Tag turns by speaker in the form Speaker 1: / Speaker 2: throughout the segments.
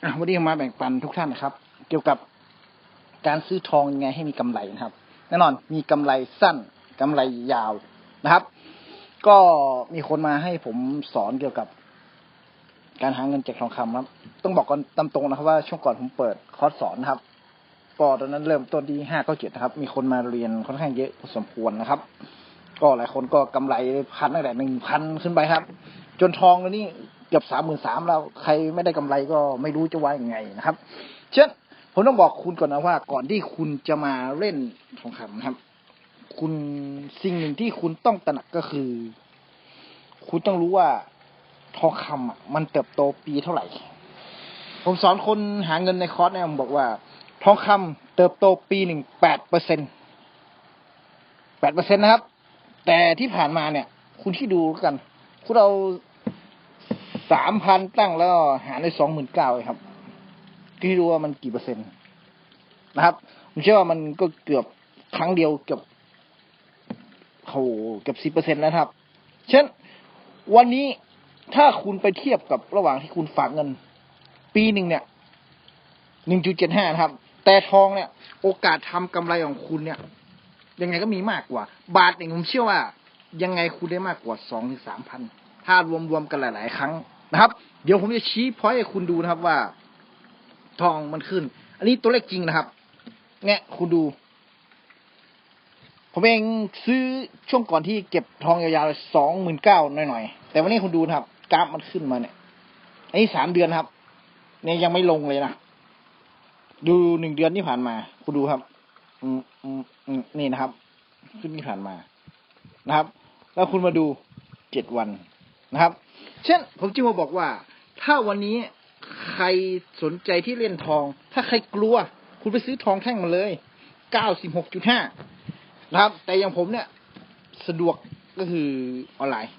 Speaker 1: วันนี้มาแบ่งปันทุกท่านนะครับ เกี่ยวกับการซื้อทองยังไงให้มีกำไรนะครับ แน่นอนมีกำไรสั้นกำไรยาวนะครับ ก็มีคนมาให้ผมสอนเกี่ยวกับ การหาเงินจากทองคำครับ ต้องบอกกันตามตรงนะครับ ว่าช่วงก่อนผมเปิดคอร์สสอนนะครับก็ตอนนั้นเริ่มต้นที่ห้าก็เจ็ดนะครับ มีคนมาเรียนค่อนข้างเยอะพอสมควรนะครับ ก็หลายคนก็กำไรพันตั้งแต่หนึ่งพันขึ้นไปครับ จนทองแล้วนี่ เกือบสามหมื่นสามแล้วใครไม่ได้กำไรก็ไม่รู้จะว่ายังไงนะครับ เช่นผมต้องบอกคุณก่อนนะว่า ก่อนที่คุณจะมาเล่นทองคำนะครับ คุณสิ่งหนึ่งที่คุณต้องตระหนักก็คือ คุณต้องรู้ว่าทองคำอะมันเติบโตปีเท่าไหร่ ผมสอนคนหาเงินในคอร์สเนี่ยผมบอกว่า ทองคำเติบโตปีหนึ่งแปดเปอร์เซ็นแปดเปอร์เซ็นนะครับ แต่ที่ผ่านมาเนี่ย คุณที่ดูกัน คุณเอา สามพันตั้งแล้วหารได้สองหมื่นเก้าครับที่ดูว่ามันกี่เปอร์เซ็นต์นะครับผมเชื่อว่ามันก็เกือบครั้งเดียวเกือบโหเกือบสิบเปอร์เซ็นต์แล้วครับเช่นวันนี้ถ้าคุณไปเทียบกับระหว่างที่คุณฝากเงิน ปีหนึ่งเนี่ยหนึ่งจุดเจ็ดห้าครับ แต่ทองเนี่ย โอกาสทำกำไรของคุณเนี่ย ยังไงก็มีมากกว่า บาทหนึ่งผมเชื่อว่า ยังไงคุณได้มากกว่าสองถึงสามพันถ้ารวมรวมกันหลาย ๆ ครั้ง นะครับ เดี๋ยวผมจะชี้พอยให้คุณดูนะครับว่า ทองมันขึ้น อันนี้ตัวเลขจริงนะครับเนี่ยคุณดู ผมเองซื้อช่วงก่อนที่เก็บทองยาวๆสองหมื่นเก้าหน่อยๆ แต่วันนี้คุณดูนะครับ กราฟมันขึ้นมาเนี่ย อันนี้สามเดือนครับ เนี่ยยังไม่ลงเลยนะ ดูหนึ่งเดือนที่ผ่านมา คุณดูครับ อืมอืมอืมนี่นะครับ ขึ้นที่ผ่านมา นะครับ แล้วคุณมาดูเจ็ดวันนะครับ เช่น ผมจึงมาบอกว่า ถ้าวันนี้ใครสนใจที่เล่นทอง ถ้าใครกลัว คุณไปซื้อทองแท่งมาเลยเก้าสิบหกจุดห้านะครับ แต่อย่างผมเนี่ย สะดวกก็คือออนไลน์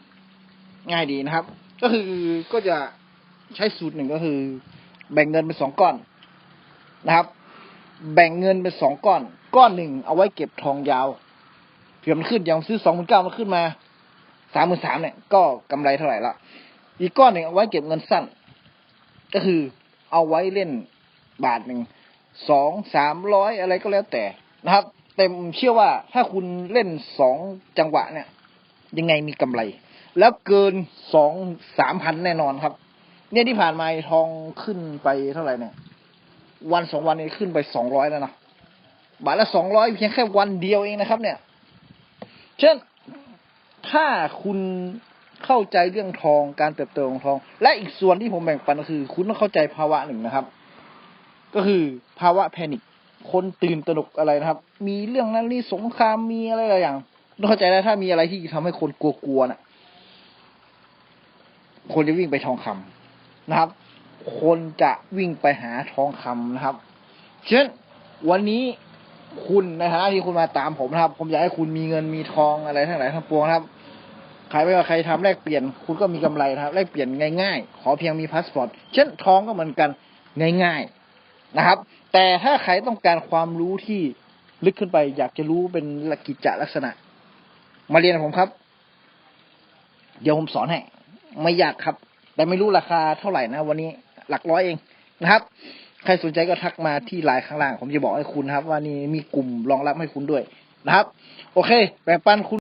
Speaker 1: ง่ายดีนะครับ ก็คือก็จะใช้สูตรหนึ่งก็คือ แบ่งเงินเป็นสองก้อนนะครับ แบ่งเงินเป็นสองก้อน ก้อนหนึ่งเอาไว้เก็บทองยาวเผื่อมันขึ้นอย่างซื้อสองหมื่นเก้ามันขึ้นมาสามหมื่นสามเนี่ย ก็กำไรเท่าไหร่ละ อีกก้อนหนึ่งเอาไว้เก็บเงินสั้น ก็คือเอาไว้เล่นบาทหนึ่งสองสามร้อยอะไรก็แล้วแต่นะครับแต่ผมเชื่อว่าถ้าคุณเล่นสองจังหวะเนี่ย ยังไงมีกำไร แล้วเกินสองสามพันแน่นอนครับ เนี่ยที่ผ่านมาทองขึ้นไปเท่าไหร่เนี่ย วันสองวันนี้ขึ้นไปสองร้อยแล้วนะบาทละสองร้อยเพียงแค่วันเดียวเองนะครับ เนี่ย เช่นถ้าคุณ เข้าใจเรื่องทองการเติบโตของทอง และอีกส่วนที่ผมแบ่งปันก็คือ คุณต้องเข้าใจภาวะหนึ่งนะครับ ก็คือภาวะแพนิคคนตื่นตระหนกอะไรนะครับ มีเรื่องนั้นนี่สงครามมีอะไรหลายอย่างต้องเข้าใจนะถ้ามีอะไรที่ทำให้คนกลัวๆน่ะ คนจะวิ่งไปทองคำนะครับ คนจะวิ่งไปหาทองคำนะครับเช่นวันนี้คุณในฐานะที่คุณมาตามผมนะครับ ผมอยากให้คุณมีเงินมีทองอะไรทั้งหลายทั้งปวงนะครับ ใครไม่ว่าใครทำแลกเปลี่ยน คุณก็มีกำไรนะครับแลกเปลี่ยนง่ายๆ ขอเพียงมีพาสปอร์ตเช่นทองก็เหมือนกันง่ายๆนะครับ แต่ถ้าใครต้องการความรู้ที่ลึกขึ้นไป อยากจะรู้เป็นหลักกิจจลักษณะ มาเรียนผมครับ เดี๋ยวผมสอนให้ไม่ยากครับ แต่ไม่รู้ราคาเท่าไหร่นะ วันนี้หลักร้อยเองนะครับ ใครสนใจก็ทักมาที่ไลน์ข้างล่าง ผมจะบอกให้คุณครับ ว่านี่มีกลุ่มรองรับให้คุณด้วยนะครับ โอเคแบ่งปันคุณ